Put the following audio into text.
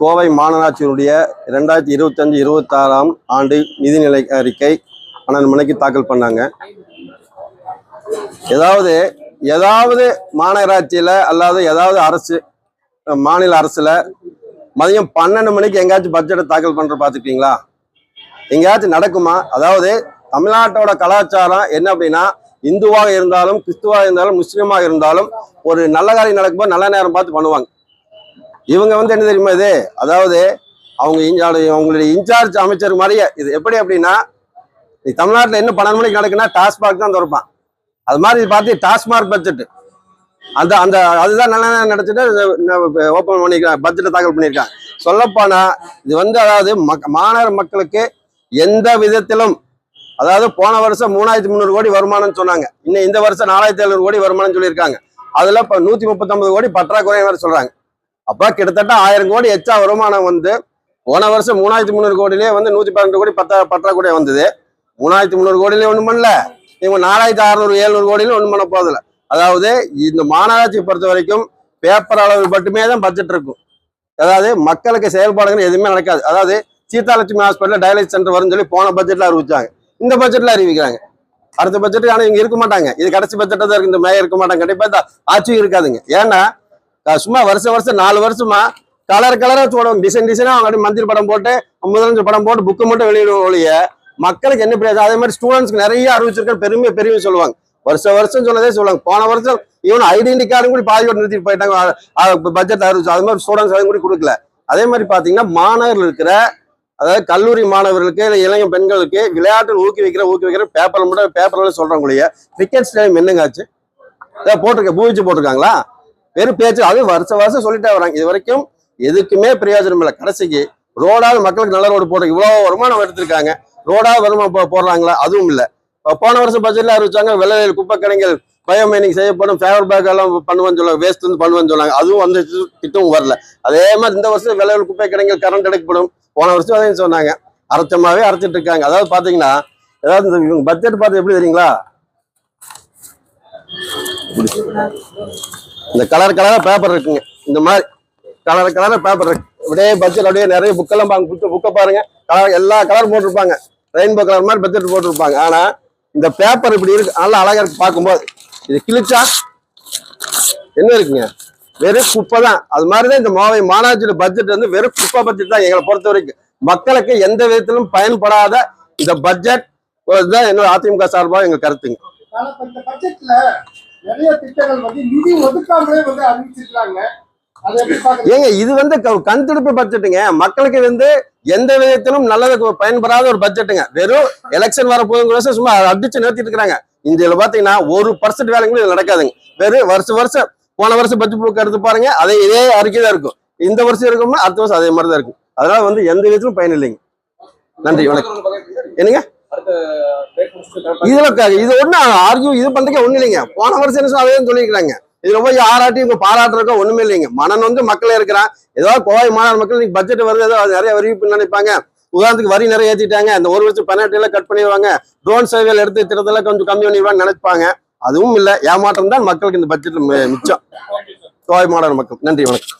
கோவை மாநகராட்சியினுடைய ரெண்டாயிரத்தி இருபத்தஞ்சு இருபத்தாறாம் ஆண்டு நிதிநிலை அறிக்கை பன்னெண்டு மணிக்கு தாக்கல் பண்ணாங்க. ஏதாவது ஏதாவது மாநகராட்சியில் அல்லாத ஏதாவது அரசு மாநில அரசில் மதியம் பன்னெண்டு மணிக்கு எங்கேயாச்சும் பட்ஜெட்டை தாக்கல் பண்ணுற பார்த்துருக்கீங்களா எங்கேயாச்சும் நடக்குமா? அதாவது தமிழ்நாட்டோட கலாச்சாரம் என்ன அப்படின்னா இந்துவாக இருந்தாலும் கிறிஸ்துவாக இருந்தாலும் முஸ்லீமாக இருந்தாலும் ஒரு நல்ல காரியம் நடக்கும்போது நல்ல நேரம் பார்த்து பண்ணுவாங்க. இவங்க வந்து என்ன தெரியுமா இது? அதாவது அவங்க அவங்களுடைய இன்சார்ஜ் அமைச்சர் மாதிரியே. இது எப்படி அப்படின்னா நீ தமிழ்நாட்டில் என்ன பன்னெண்டு மணிக்கு நடக்குன்னா டாஸ்மாக் தான் திறப்பான். அது மாதிரி பார்த்து டாஸ்மாக் பட்ஜெட் அந்த அந்த அதுதான் நல்ல நேரம் ஓப்பன் பண்ணிருக்காங்க பட்ஜெட்டை தாக்கல் பண்ணியிருக்காங்க சொல்லப்போனா இது வந்து அதாவது மக் மாநகர மக்களுக்கு எந்த விதத்திலும் அதாவது போன வருஷம் மூணாயிரத்தி முந்நூறு கோடி வருமானம்னு சொன்னாங்க. இன்னும் இந்த வருஷம் நாலாயிரத்தி எழுநூறு கோடி வருமானம் சொல்லியிருக்காங்க. அதில் இப்போ நூற்றி முப்பத்தொன்பது கோடி பற்றாக்குறை வேறு சொல்கிறாங்க அப்போ கிட்டத்தட்ட ஆயிரம் கோடி எச்சா வருமானம் வந்து போன வருஷம் மூணாயிரத்தி முந்நூறு கோடியிலே வந்து நூற்றி பன்னெண்டு கோடி பத்தா பற்றாக்குறை வந்தது. மூணாயிரத்தி முந்நூறு கோடியிலே ஒன்றும் பண்ணல. இவங்க நாலாயிரத்தி அறுநூறு எழுநூறு கோடியிலும் ஒன்றும் பண்ண போதில்ல அதாவது இந்த மாநகராட்சியை பொறுத்த வரைக்கும் பேப்பர் அளவு மட்டுமே தான் பட்ஜெட் இருக்கும். அதாவது மக்களுக்கு செயல்பாடுகள் எதுவுமே நடக்காது. அதாவது சீதாலட்சுமி ஹாஸ்பிட்டல் டயாலிசிஸ் சென்டர் வரும்னு சொல்லி போன பட்ஜெட்ல அறிவிச்சாங்க. இந்த பட்ஜெட்ல அறிவிக்கிறாங்க. அடுத்த பட்ஜெட் ஆனால் இங்கே இருக்க மாட்டாங்க. இது கடைசி பட்ஜெட்டாக தான் இருக்கு. இந்த மேயர் இருக்க மாட்டாங்க. கண்டிப்பாக இந்த ஆட்சியும் இருக்காதுங்க. ஏன்னா சும்மா வருஷம் வருஷம் நாலு வருஷமா கலர் கலரா போடுவாங்க டிசைன் டிசைனா அவங்க மந்திரி படம் போட்டு முதலமைச்சர் படம் போட்டு புக்கு மட்டும் வெளியிடுவோம் ஒழிய மக்களுக்கு என்ன பிரியாது? அதே மாதிரி ஸ்டூடெண்ட்ஸ்க்கு நிறைய அறிவிச்சிருக்கேன் பெருமை பெருமை சொல்லுவாங்க. வருஷம் வருஷம் சொன்னதே சொல்லுவாங்க. போன வருஷம் இவன் ஐடென்டி கார்டும் கூட பாதியோட நிறுத்திட்டு போயிட்டாங்க. பட்ஜெட் அறிவிச்சு. அது மாதிரி ஸ்டூடெண்ட்ஸ் அதையும் கூட கொடுக்கல. அதே மாதிரி பாத்தீங்கன்னா மாணவர்கள் இருக்கிற அதாவது கல்லூரி மாணவர்களுக்கு இல்லை இளைஞர் பெண்களுக்கு விளையாட்டில் ஊக்குவிக்கிற ஊக்குவிக்கிற பேப்பர் மட்டும் பேப்பர்ல சொல்றாங்க கிரிக்கெட் ஸ்டேடியம் என்னங்க ஆச்சு? போட்டிருக்க பூவிச்சு போட்டிருக்காங்களா? வெறும் பேச்சு அது வருஷம் வருஷம் சொல்லிட்டே வராங்க இது வரைக்கும் எதுக்குமே பிரயோஜனம் இல்லை. கடைசிக்கு ரோடாவது மக்களுக்கு நல்ல ரோடு போடுற இவ்வளோ வருமானம் எடுத்திருக்காங்க. ரோடாவது வருமானம் போ- போடுறாங்களா? அதுவும் இல்லை. போன வருஷம் பட்ஜெட்ல அறிவிச்சாங்க வெள்ளையில் குப்பை கடைகள் பயோமைனிங் செய்யப்படும் ஃபேவர் பேக் எல்லாம் பண்ணுவேன்னு சொல்லுவாங்க வேஸ்ட் வந்து பண்ணுவேன்னு சொன்னாங்க அதுவும் வந்து திட்டமும் வரல. அதே மாதிரி இந்த வருஷம் வெள்ளையில் குப்பை கடைகள் கரண்ட் எடுக்கப்படும். போன வருஷம் அதையும் சொன்னாங்க. அரைச்சமாவே அரைச்சிட்டு இருக்காங்க. அதாவது பாத்தீங்கன்னா ஏதாவது இந்த பட்ஜெட் பார்த்து எப்படி தெரியுங்களா? இந்த கலர் கலரா பேப்பர் இருக்குங்க. இந்த மாதிரி கலர் கலரா பேப்பர் இருக்கு. அப்படியே பட்ஜெட் அப்படியே நிறைய புக்கெல்லாம் பாங்க புக்கு புக்கை பாருங்க. கலர் எல்லா கலர் போட்டிருப்பாங்க. ரெயின்போ கலர் மாதிரி பட்ஜெட் போட்டிருப்பாங்க. ஆனா இந்த பேப்பர் இப்படி இருக்கு. நல்லா அழகா இருக்கு பார்க்கும்போது. இது கிழிச்சா என்ன இருக்குங்க? வெறும் குப்பை தான். அது மாதிரிதான் இந்த மாவை மாநகராட்சியோட பட்ஜெட் வந்து வெறும் குப்பை பட்ஜெட் தான் எங்களை பொறுத்த வரைக்கும். மக்களுக்கு எந்த விதத்திலும் பயன்படாத இந்த பட்ஜெட் தான் என்னோட அதிமுக சார்பாக எங்க கருத்துங்க. நிறைய திட்டங்கள் வந்து நிதி ஒதுக்காமலே வந்து அறிவிச்சிருக்காங்க. ஏங்க இது வந்து கண் துடைப்பு பட்ஜெட்டுங்க. மக்களுக்கு வந்து எந்த விதத்திலும் நல்லது பயன்படாத ஒரு பட்ஜெட்டுங்க. வெறும் எலெக்ஷன் வரப்போகுது சும்மா அடிச்சு நிறுத்திட்டு இருக்கிறாங்க. இந்த பாத்தீங்கன்னா ஒரு பர்சன்ட் வேலைங்களும் நடக்காதுங்க. வெறும் வருஷம் வருஷம் போன வருஷம் பட்ஜெட் புக் எடுத்து பாருங்க அதே இதே அறிக்கை தான் இருக்கும். இந்த வருஷம் இருக்கும்னா அடுத்த வருஷம் அதே மாதிரி தான் இருக்கும். அதனால வந்து எந்த விதத்திலும் பயன் இல்லைங்க. நன்றி வணக்கம். என்னங்க? இதுல இது ஒண்ணு ஆர்கியூ இது பண்றதுக்கே ஒண்ணு இல்லைங்க. போன வருஷம் என்ன அதே சொல்லியிருக்காங்க இதுல போய் ஆராட்டி இவங்க பாராட்டுறதுக்கோ ஒண்ணுமே இல்லைங்க. மனன் வந்து மக்களே இருக்கிறான். ஏதோ கோவை மாநில மக்கள் இன்னைக்கு பட்ஜெட் வருது ஏதோ நிறைய அறிவிப்பு நினைப்பாங்க. உதாரணத்துக்கு வரி நிறைய ஏத்திட்டாங்க. அந்த ஒரு வருஷம் பெனால்ட்டி எல்லாம் கட் பண்ணிடுவாங்க. ட்ரோன் சேவையில் எடுத்து திட்டத்தெல்லாம் கொஞ்சம் கம்மி பண்ணிடுவாங்க நினைப்பாங்க. அதுவும் இல்ல. ஏமாற்றம் தான் மக்களுக்கு இந்த பட்ஜெட்ல மிச்சம். கோவை மாநில மக்கள். நன்றி வணக்கம்.